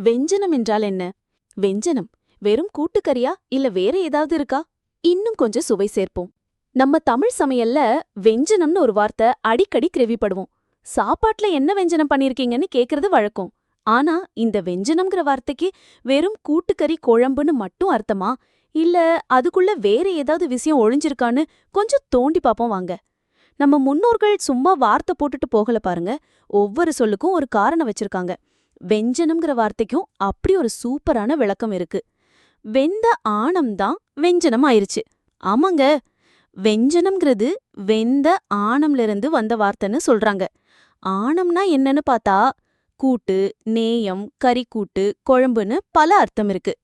வெஞ்சனம் என்றால் என்ன? வெஞ்சனம்? வெறும் கூட்டுக்கறியா? இல்ல வேற ஏதாவது இருக்கா? இன்னும் கொஞ்சம் சுவை சேர்ப்போம். நம்ம தமிழ் சமையல்ல வெஞ்சனம்னு ஒரு வார்த்தை அடிக்கடி கிரவிப்படுவோம். சாப்பாட்ல என்ன வெஞ்சனம் பண்ணிருக்கீங்கன்னு கேக்குறது வழக்கம். ஆனா இந்த வெஞ்சனம்ங்கிற வார்த்தைக்கு வெறும் கூட்டுக்கறி குழம்புன்னு மட்டும் அர்த்தமா? இல்ல அதுக்குள்ள வேற ஏதாவது விஷயம் ஒழிஞ்சிருக்கான்னு கொஞ்சம் தோண்டி பாப்போம் வாங்க. நம்ம முன்னோர்கள் சும்மா வார்த்தை போட்டுட்டு போகல பாருங்க. ஒவ்வொரு சொல்லுக்கும் ஒரு காரணம் வச்சிருக்காங்க. வெஞ்சனம்ங்கிற வார்த்தைக்கும் அப்படி ஒரு சூப்பரான விளக்கம் இருக்கு. வெந்த ஆணம் தான் வெஞ்சனம் ஆயிருச்சு. ஆமாங்க வெஞ்சனம்ங்கிறது வெந்த ஆணம்ல இருந்து வந்த வார்த்தைன்னு சொல்றாங்க. ஆணம்னா என்னன்னு பார்த்தா கூட்டு நேயம் கறிக்கூட்டு குழம்புன்னு பல அர்த்தம் இருக்கு.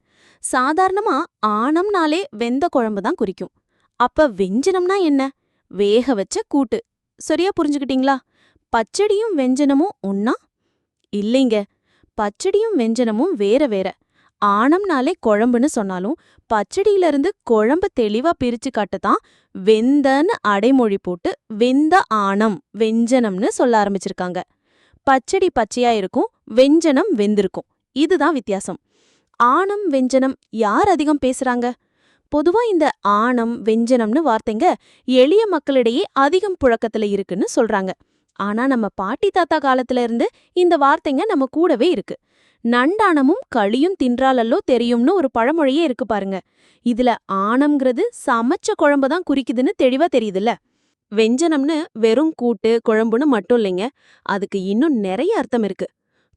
சாதாரணமா ஆணம்னாலே வெந்த குழம்பு தான் குறிக்கும். அப்ப வெஞ்சனம்னா என்ன? வேக வச்ச கூட்டு. சரியா புரிஞ்சுக்கிட்டீங்களா? பச்சடியும் வெஞ்சனமும் ஒன்னா இல்லைங்க பச்சடியும் வெஞ்சனமும் வேற வேற. ஆணம்னாலே குழம்புன்னு சொன்னாலும் பச்சடியில இருந்து குழம்ப தெளிவா பிரிச்சு காட்டத்தான் வெந்தன்னு அடைமொழி போட்டு வெந்த ஆணம் வெஞ்சனம்னு சொல்ல ஆரம்பிச்சிருக்காங்க. பச்சடி பச்சையா இருக்கும் வெஞ்சனம் வெந்திருக்கும். இதுதான் வித்தியாசம். ஆணம் வெஞ்சனம் யார் அதிகம் பேசுறாங்க? பொதுவா இந்த ஆணம் வெஞ்சனம்னு வார்த்தைங்க எளிய மக்களிடையே அதிகம் புழக்கத்துல இருக்குன்னு சொல்றாங்க. ஆனா நம்ம பாட்டி தாத்தா காலத்துல இருந்து இந்த வார்த்தைங்க நம்ம கூடவே இருக்கு. நண்டானமும் களியும் தின்றாலல்லோ தெரியும்னு ஒரு பழமொழியே இருக்கு பாருங்க. இதுல ஆணம்ங்கிறது சமைச்ச குழம்பு தான் குறிக்குதுன்னு தெளிவா தெரியுதுல்ல. வெஞ்சனம்னு வெறும் கூட்டு குழம்புன்னு மட்டும் இல்லைங்க. அதுக்கு இன்னும் நிறைய அர்த்தம் இருக்கு.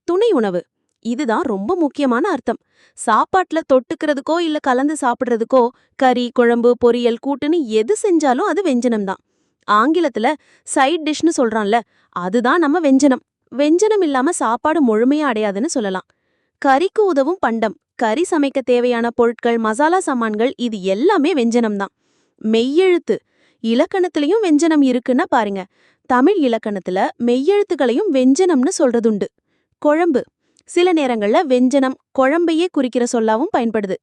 துணை உணவு. இதுதான் ரொம்ப முக்கியமான அர்த்தம். சாப்பாட்டுல தொட்டுக்கிறதுக்கோ இல்ல கலந்து சாப்பிடுறதுக்கோ கறி குழம்பு பொரியல் கூட்டுன்னு எது செஞ்சாலும் அது வெஞ்சனம் தான். ஆங்கிலத்துல சைட் டிஷ்னு சொல்றான்ல அதுதான் நம்ம வெஞ்சனம். வெஞ்சனம் இல்லாம சாப்பாடு முழுமையா அடையாதுன்னு சொல்லலாம். கறிக்கு உதவும் பண்டம் கறி சமைக்க தேவையான பொருட்கள் மசாலா சாமான்கள் இது எல்லாமே வெஞ்சனம் தான். மெய்யெழுத்து இலக்கணத்திலையும் வெஞ்சனம் இருக்குன்னா பாருங்க. தமிழ் இலக்கணத்துல மெய்யெழுத்துக்களையும் வெஞ்சனம்னு சொல்றதுண்டு. குழம்பு சில நேரங்கள்ல வெஞ்சனம் குழம்பையே குறிக்கிற சொல்லாவும் பயன்படுது.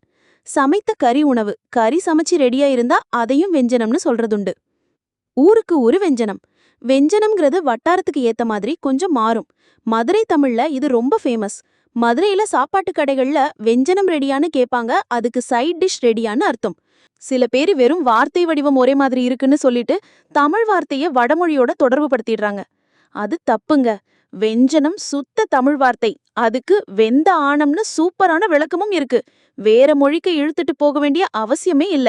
சமைத்த கறி உணவு கறி சமைச்சு ரெடியா இருந்தா அதையும் வெஞ்சனம்னு சொல்றதுண்டு. ஊருக்கு ஒரு வெஞ்சனம். வெஞ்சனம்ங்கிறது வட்டாரத்துக்கு ஏத்த மாதிரி கொஞ்சம் மாறும். மதுரை தமிழ்ல இது ரொம்ப ஃபேமஸ் மதுரையில சாப்பாட்டு கடைகள்ல வெஞ்சனம் ரெடியான்னு கேட்பாங்க அதுக்கு சைட் டிஷ் ரெடியான்னு அர்த்தம். சில பேர் வெறும் வார்த்தை வடிவம் ஒரே மாதிரி இருக்குன்னு சொல்லிட்டு தமிழ் வார்த்தைய வடமொழியோட தொடர்பு படுத்திடுறாங்க. அது தப்புங்க. வெஞ்சனம் சுத்த தமிழ் வார்த்தை. அதுக்கு வெந்த ஆணம்னு சூப்பரான விளக்கமும் இருக்கு. வேற மொழிக்கு இழுத்துட்டு போக வேண்டிய அவசியமே இல்ல.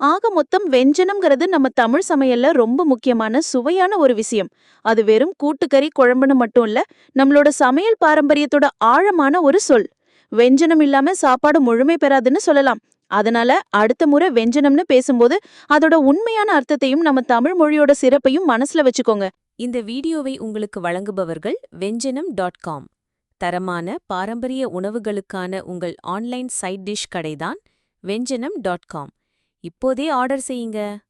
ஆக மொத்தம் வெஞ்சனம்ங்கிறது நம்ம தமிழ் சமையல்ல ரொம்ப முக்கியமான சுவையான ஒரு விஷயம். அது வெறும் கூட்டுக்கறி குழம்புன்னு மட்டும் இல்ல நம்மளோட சமையல் பாரம்பரியத்தோட ஆழமான ஒரு சொல். வெஞ்சனம் இல்லாம சாப்பாடு முழுமை பெறாதுன்னு சொல்லலாம். அதனால அடுத்த முறை வெஞ்சனம்னு பேசும்போது அதோட உண்மையான அர்த்தத்தையும் நம்ம தமிழ் மொழியோட சிறப்பையும் மனசுல வச்சுக்கோங்க. இந்த வீடியோவை உங்களுக்கு வழங்குபவர்கள் வெஞ்சனம் டாட் காம். தரமான பாரம்பரிய உணவுகளுக்கான உங்கள் ஆன்லைன் சைட் டிஷ் கடைதான் வெஞ்சனம் டாட் காம். இப்போதே ஆர்டர் செய்யுங்க.